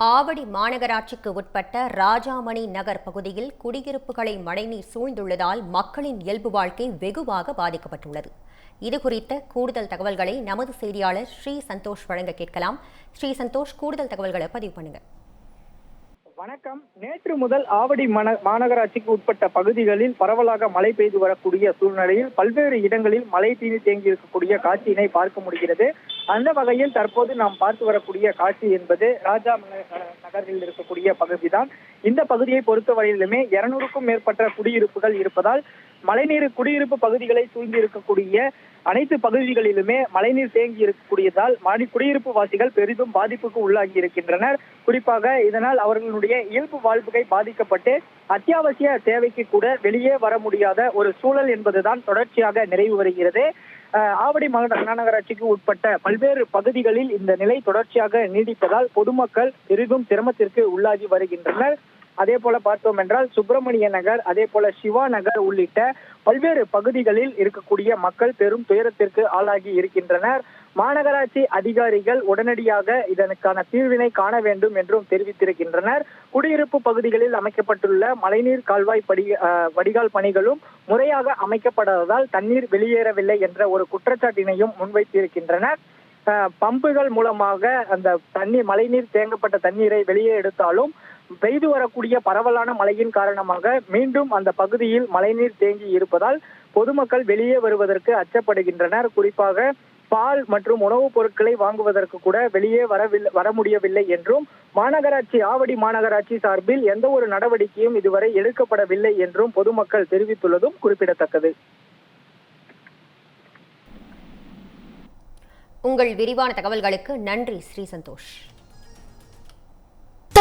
ஆவடி மாநகராட்சிக்கு உட்பட்ட ராஜாமணி நகர் பகுதியில் குடியிருப்புகளை மழைநீர் சூழ்ந்துள்ளதால் மக்களின் இயல்பு வாழ்க்கை வெகுவாக பாதிக்கப்பட்டுள்ளது. இது குறித்த கூடுதல் தகவல்களை நமது செய்தியாளர் ஸ்ரீ சந்தோஷ் வழங்க கேட்கலாம். ஸ்ரீ சந்தோஷ் கூடுதல் தகவல்களை பதிவு பண்ணுங்க. வணக்கம். நேற்று முதல் ஆவடி மாநகராட்சிக்கு உட்பட்ட பகுதிகளில் பரவலாக மழை பெய்து வரக்கூடிய சூழ்நிலையில் பல்வேறு இடங்களில் மழை தீனி தேங்கி இருக்கக்கூடிய காட்சியினை பார்க்க முடிகிறது. அந்த வகையில் தற்போது நாம் பார்த்து வரக்கூடிய காட்சி என்பது ராஜா நகரில் இருக்கக்கூடிய பகுதிதான். இந்த பகுதியை பொறுத்தவரையிலுமே இருநூறுக்கும் மேற்பட்ட குடியிருப்புகள் இருப்பதால் மழைநீர் குடியிருப்பு பகுதிகளை சூழ்ந்து இருக்கக்கூடிய அனைத்து பகுதிகளிலுமே மழைநீர் தேங்கி இருக்கக்கூடியதால் மாடி குடியிருப்பு வாசிகள் பெரிதும் பாதிப்புக்கு உள்ளாகி இருக்கின்றனர். குறிப்பாக இதனால் அவர்களுடைய இயல்பு வாழ்வுகை பாதிக்கப்பட்டு அத்தியாவசிய தேவைக்கு கூட வெளியே வர முடியாத ஒரு சூழல் என்பதுதான் தொடர்ச்சியாக நிறைவு வருகிறது. ஆவடி மாநகராட்சிக்கு உட்பட்ட பல்வேறு பகுதிகளில் இந்த நிலை தொடர்ச்சியாக நீடிப்பதால் பொதுமக்கள் பெரிதும் சிரமத்திற்கு உள்ளாகி வருகின்றனர். அதே போல பார்த்தோம் என்றால் சுப்பிரமணிய நகர் அதே போல சிவா நகர் உள்ளிட்ட பல்வேறு பகுதிகளில் இருக்கக்கூடிய மக்கள் பெரும் துயரத்திற்கு ஆளாகி இருக்கின்றனர். மாநகராட்சி அதிகாரிகள் உடனடியாக இதற்கான தீர்வினை காண வேண்டும் என்றும் தெரிவித்திருக்கின்றனர். குடியிருப்பு பகுதிகளில் அமைக்கப்பட்டுள்ள மழைநீர் கால்வாய் படி வடிகால் பணிகளும் முறையாக அமைக்கப்படாததால் தண்ணீர் வெளியேறவில்லை என்ற ஒரு குற்றச்சாட்டினையும் முன்வைத்திருக்கின்றனர். பம்புகள் மூலமாக அந்த தண்ணீர் மழைநீர் தேங்கப்பட்ட தண்ணீரை வெளியே எடுத்தாலும் பெய்து வரக்கூடிய பரவலான மழையின் காரணமாக மீண்டும் அந்த பகுதியில் மழைநீர் தேங்கி இருப்பதால் பொதுமக்கள் வெளியே வருவதற்கு அச்சப்படுகின்றனர். குறிப்பாக பால் மற்றும் உணவுப் பொருட்களை வாங்குவதற்கு கூட வெளியே வரவில்லை வர முடியவில்லை என்றும் மாநகராட்சி ஆவடி மாநகராட்சி சார்பில் எந்த ஒரு நடவடிக்கையும் இதுவரை எடுக்கப்படவில்லை என்றும் பொதுமக்கள் தெரிவித்துள்ளதும் குறிப்பிடத்தக்கது. உங்கள் விரிவான தகவல்களுக்கு நன்றி ஸ்ரீ சந்தோஷ்.